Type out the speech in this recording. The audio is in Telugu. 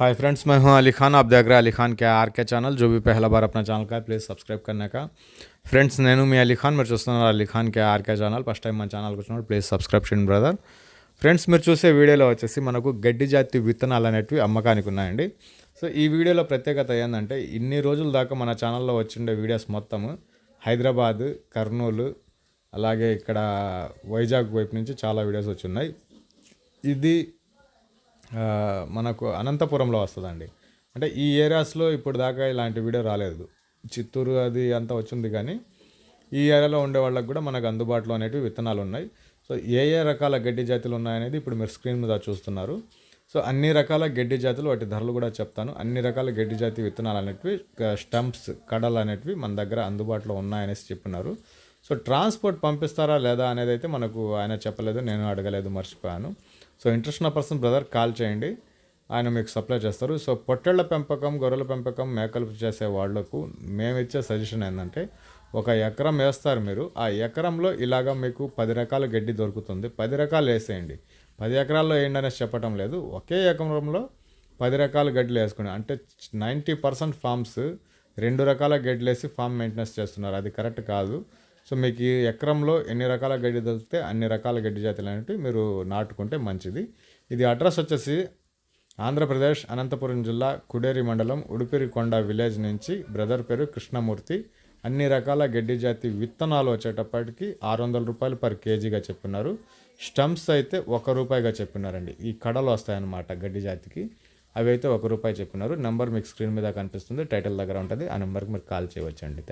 हाय फ्रेंड्स मैं हूं अली खान आप देख रहे हैं अली खान के आर के चैनल जो भी पहला बार अपना ఛానల్ का है प्लीज़ సబ్స్క్రైబ్ करने का ఫ్రెండ్స్ నేను మీ అలీ ఖాన్ మీరు చూస్తున్నారు Ali Khan K RK channel first time మన ఛానల్కి వచ్చినప్పుడు ప్లీజ్ సబ్స్క్రైబ్ చేయండి బ్రదర్ ఫ్రెండ్స్ మీరు చూసే వీడియోలో వచ్చేసి మనకు గడ్డి జాతి విత్తనాలు అనేటివి అమ్మకానికి ఉన్నాయండి సో ఈ వీడియోలో ప్రత్యేకత ఏంటంటే ఇన్ని రోజుల దాకా మన ఛానల్లో వచ్చిండే వీడియోస్ మొత్తము హైదరాబాద్ కర్నూలు అలాగే ఇక్కడ వైజాగ్ వైపు నుంచి చాలా వీడియోస్ వచ్చి ఉన్నాయి ఇది ఆ, మనకు అనంతపురంలో వస్తుందండి. అంటే ఈ ఏరియాస్లో ఇప్పుడు దాకా ఇలాంటి వీడియో రాలేదు. చిత్తూరు అది అంతా వచ్చింది కానీ ఈ ఏరియాలో ఉండే వాళ్ళకి కూడా మనకు అందుబాటులో అనేటివి విత్తనాలు ఉన్నాయి. సో ఏ ఏ రకాల గడ్డి జాతులు ఉన్నాయనేది ఇప్పుడు మీరు స్క్రీన్ మీద చూస్తున్నారు. సో అన్ని రకాల గడ్డి జాతులు వాటి ధరలు కూడా చెప్తాను. అన్ని రకాల గడ్డి జాతి విత్తనాలు అనేటివి స్టంప్స్ కడలు అనేటివి మన దగ్గర అందుబాటులో ఉన్నాయనేసి చెప్పినారు. సో ట్రాన్స్పోర్ట్ పంపిస్తారా లేదా అనేది అయితే మనకు ఆయన చెప్పలేదు నేను అడగలేదు మర్చిపోయాను. సో ఇంట్రెస్ట్ ఉన్న పర్సన్ బ్రదర్ కాల్ చేయండి. ఆయన మీకు సప్లై చేస్తారు. సో పొట్టేళ్ళ పెంపకం గొర్రెల పెంపకం మేకలు చేసే వాళ్ళకు మేము ఇచ్చే సజెషన్ ఏంటంటే ఒక ఎకరం వేస్తారు మీరు. ఆ ఎకరంలో ఇలాగ మీకు పది రకాల గడ్డి దొరుకుతుంది. పది రకాలు వేసేయండి. పది ఎకరాల్లో వేయండి అనేసి చెప్పటం లేదు. ఒకే ఎకరంలో పది రకాల గడ్డలు వేసుకుని అంటే నైంటీ పర్సెంట్ ఫామ్స్ రెండు రకాల గడ్డలు వేసి ఫామ్ మెయింటెనెన్స్ చేస్తున్నారు. అది కరెక్ట్ కాదు. సో మీకు ఈ ఎకరంలో ఎన్ని రకాల గడ్డి దొరికితే అన్ని రకాల గడ్డి జాతులు అనేవి మీరు నాటుకుంటే మంచిది. ఇది అడ్రస్ వచ్చేసి ఆంధ్రప్రదేశ్ అనంతపురం జిల్లా కుడేరి మండలం ఉడిపిరికొండ విలేజ్ నుంచి బ్రదర్ పేరు కృష్ణమూర్తి. అన్ని రకాల గడ్డి జాతి విత్తనాలు వచ్చేటప్పటికి ఆరు వందల రూపాయలు పర్ కేజీగా చెప్పినారు. స్టంప్స్ అయితే ఒక రూపాయిగా చెప్పినారండి. ఈ కడలు వస్తాయన్నమాట గడ్డి జాతికి. అవి అయితే ఒక రూపాయి చెప్పినారు. నెంబర్ మీకు స్క్రీన్ మీద కనిపిస్తుంది. టైటిల్ దగ్గర ఉంటుంది. ఆ నెంబర్కి మీరు కాల్ చేయవచ్చండి.